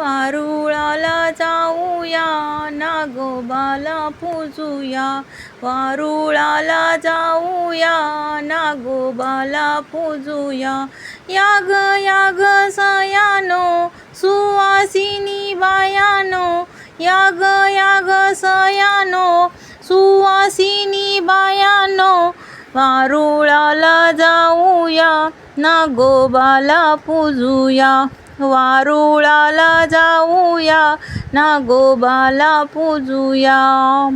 वारुळाला जाऊया नागोबाला पूजूया. वारुळाला जाऊया नागोबाला पूजूया. याग याग सयानो सुवासिनी बायानो. याग याग सयानो सुवासिनी बायानो. वारुळाला जाऊया नागोबाला पूजूया. वारुळाला जाऊया नागोबाला पूजूया.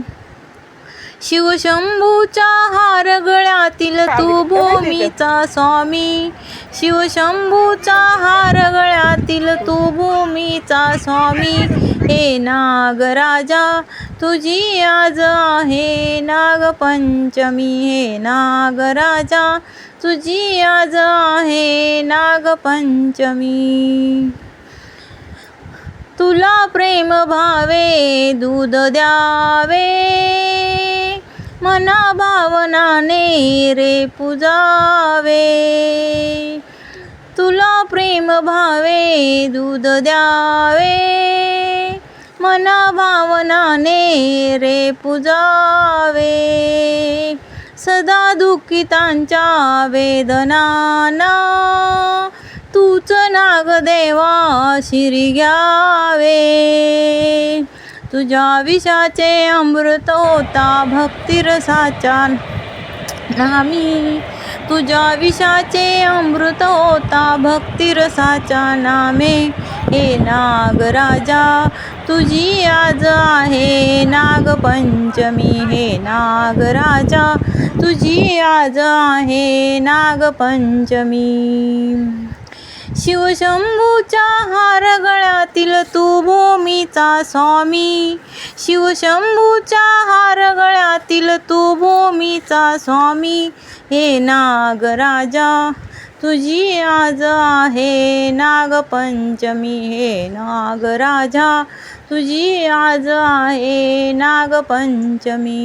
शिवशंभूच्या हार गळ्यातील तू भूमीचा स्वामी. शिवशंभूचा हार गळ्यातील तू भूमीचा स्वामी. हे नागराजा तुझी आज आहे नागपंचमी हे नागराजा. तुझी आज आहे नागपंचमी. तुला प्रेम भावे दूध द्यावे. मना भावनाने रे पुजावे. तुला प्रेम भावे दूध द्यावे. मना भावनाने रे पुजावे. सदा दुःखितांच्या वेदनाना तूच नागदेवा शिरी घ्यावे. तुझ्या विषाचे अमृत होता भक्तिरसाच्या नामी. तुझ्या विषाचे अमृत होता भक्तिरसाच्या नामे. हे नागराजा तुझी आज आहे नागपंचमी. हे नागराजा तुझी आज आहे नागपंचमी. शिवशंभूच्या हार गळ्यातील तू भूमीचा स्वामी. शिवशंभूच्या हार गळ्यातील तू भूमीचा स्वामी. हे नागराजा तुझी आज आहे नागपंचमी हे नागराजा. तुझी आज आहे नागपंचमी.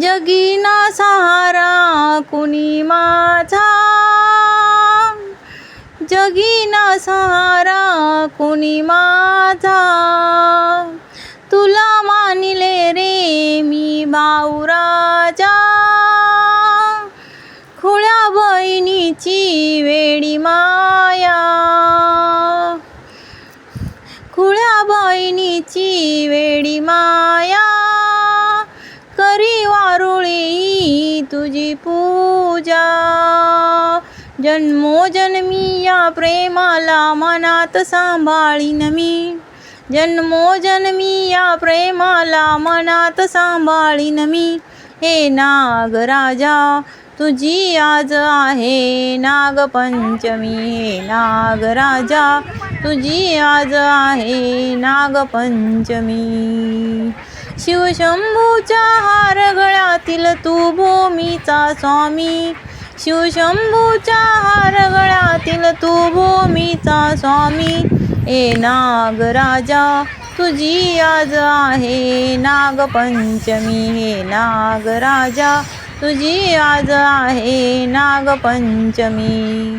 जगीना सहारा कुणी माझा? जगीना सहारा कुणी माझा? तुला मानिले रे मी बाऊराजा. बहिणीची वेडी माया. खुळ्या बहिणीची वेडी माया. करी वारुळी तुझी पूजा. जन्मोजन्मी या प्रेमाला मनात सांभाळीन मी. जन्मोजन्मी या प्रेमाला मनात सांभाळीन मी. हे नागराजा तुझी आज आहे नागपंचमी हे नागराजा. तुझी आज आहे नागपंचमी. शिवशंभूच्या हार गळ्यातील तू भूमीचा स्वामी. शिवशंभूच्या हार गळ्यातील तू भूमीचा स्वामी. ए नागराजा तुझी आज आहे नागपंचमी. हे नागराजा तुझी आज आहे नागपंचमी.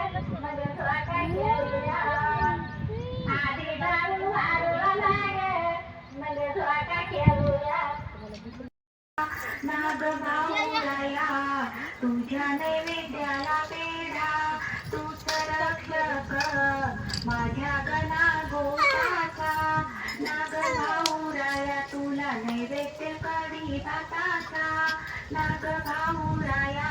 नाग भाऊराया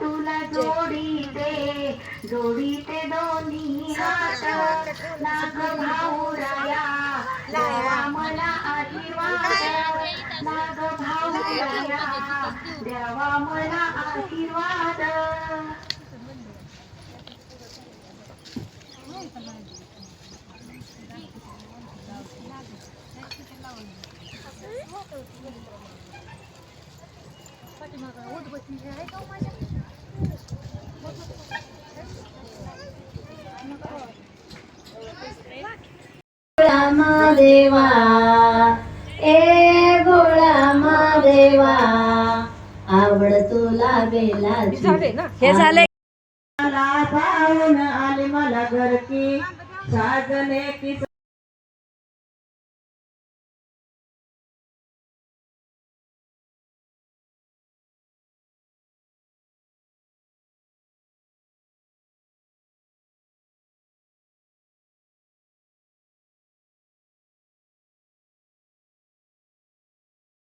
तुला जोडी ते जोडी ते दोन्ही नाग भाऊराया तुला नैवेद्य गुळाचा तू नाग भाऊराया देवा मला आशीर्वाद महादेवा ए भोळा महादेवा आवड तुला बेलाची हे झाले मला पाहून आली मला घरकी साजले की